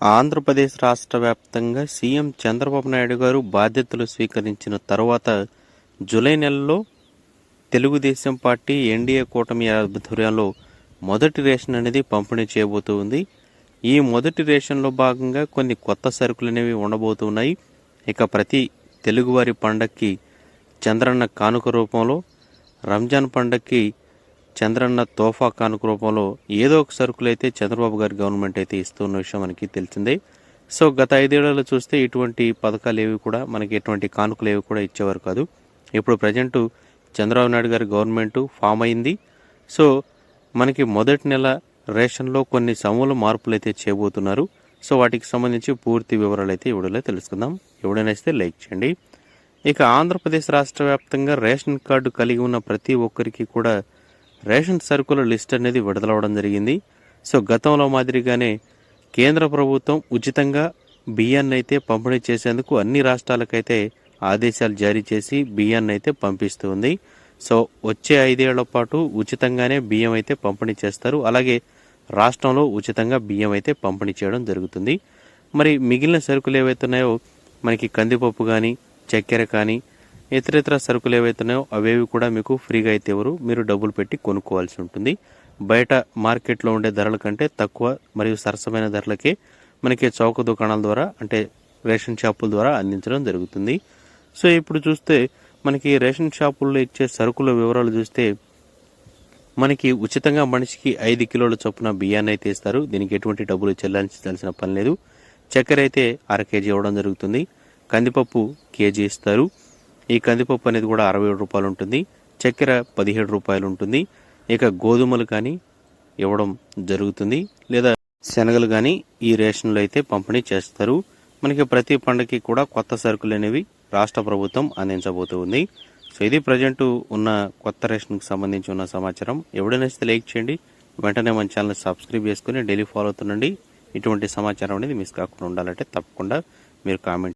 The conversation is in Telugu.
ఆంధ్రప్రదేశ్ రాష్ట్ర వ్యాప్తంగా సీఎం చంద్రబాబు నాయుడు గారు బాధ్యతలు స్వీకరించిన తర్వాత జూలై నెలలో తెలుగుదేశం పార్టీ ఎన్డీఏ కూటమి ఆధ్వర్యంలో మొదటి రేషన్ అనేది పంపిణీ చేయబోతుంది. ఈ మొదటి రేషన్లో భాగంగా కొన్ని కొత్త సరుకులు అనేవి ఉండబోతున్నాయి. ఇక ప్రతి తెలుగువారి పండక్కి చంద్రన్న కానుక రూపంలో రంజాన్ పండక్కి చంద్రన్న తోఫా కానుక రూపంలో ఏదో ఒక సరుకులు అయితే చంద్రబాబు గారి గవర్నమెంట్ అయితే ఇస్తున్న విషయం మనకి తెలిసిందే. సో గత ఐదేళ్ళలో చూస్తే ఇటువంటి పథకాలు ఏవి కూడా మనకి ఎటువంటి కానుకలు ఏవి కూడా ఇచ్చేవారు కాదు. ఇప్పుడు ప్రజెంట్ చంద్రబాబు నాయుడు గారి గవర్నమెంట్ ఫామ్ అయింది. సో మనకి మొదటి నెల రేషన్లో కొన్ని సమూల మార్పులు అయితే చేయబోతున్నారు. సో వాటికి సంబంధించి పూర్తి వివరాలు అయితే ఇవిడలో తెలుసుకుందాం. ఎవడైనా లైక్ చేయండి. ఇక ఆంధ్రప్రదేశ్ రాష్ట్ర వ్యాప్తంగా రేషన్ కార్డు కలిగి ఉన్న ప్రతి ఒక్కరికి కూడా రేషన్ సరుకుల లిస్ట్ అనేది విడుదలవడం జరిగింది. సో గతంలో మాదిరిగానే కేంద్ర ప్రభుత్వం ఉచితంగా బియ్యాన్ని అయితే పంపిణీ చేసేందుకు అన్ని రాష్ట్రాలకైతే ఆదేశాలు జారీ చేసి బియ్యాన్ని అయితే పంపిస్తుంది. సో వచ్చే ఐదేళ్ళ పాటు ఉచితంగానే బియ్యం అయితే పంపిణీ చేస్తారు. అలాగే రాష్ట్రంలో ఉచితంగా బియ్యం అయితే పంపిణీ చేయడం జరుగుతుంది. మరి మిగిలిన సరుకులు ఏవైతే ఉన్నాయో మనకి కందిపప్పు కానీ చక్కెర కానీ ఇతరేతర సరుకులు ఏవైతే ఉన్నాయో అవేవి కూడా మీకు ఫ్రీగా అయితే ఎవరు మీరు డబ్బులు పెట్టి కొనుక్కోవాల్సి ఉంటుంది. బయట మార్కెట్లో ఉండే ధరల కంటే తక్కువ మరియు సరసమైన ధరలకే మనకి చౌక దుకాణాల ద్వారా అంటే రేషన్ షాపుల ద్వారా అందించడం జరుగుతుంది. సో ఇప్పుడు చూస్తే మనకి రేషన్ షాపుల్లో ఇచ్చే సరుకుల వివరాలు చూస్తే మనకి ఉచితంగా మనిషికి ఐదు కిలోల చొప్పున బియ్యాన్ని అయితే ఇస్తారు. దీనికి ఎటువంటి డబ్బులు చెల్లించాల్సిన పని లేదు. చక్కెర అయితే అర కేజీ ఇవ్వడం జరుగుతుంది. కందిపప్పు కేజీ ఇస్తారు. ఈ కందిపప్పు అనేది కూడా అరవై ఏడు రూపాయలు ఉంటుంది. చక్కెర పదిహేడు రూపాయలు ఉంటుంది. ఇక గోధుమలు కానీ ఇవ్వడం జరుగుతుంది. లేదా శనగలు కానీ ఈ రేషన్లో అయితే పంపిణీ చేస్తారు. మనకి ప్రతి పండగకి కూడా కొత్త సరుకులు అనేవి రాష్ట్ర ప్రభుత్వం అందించబోతుంది సో ఇది ప్రజెంట్ ఉన్న కొత్త రేషన్కి సంబంధించి ఉన్న సమాచారం. ఎవడనైతే లైక్ చేయండి. వెంటనే మన ఛానల్ సబ్స్క్రైబ్ చేసుకుని డైలీ ఫాలో అవుతుండండి. ఇటువంటి సమాచారం అనేది మిస్ కాకుండా ఉండాలంటే తప్పకుండా మీరు కామెంట్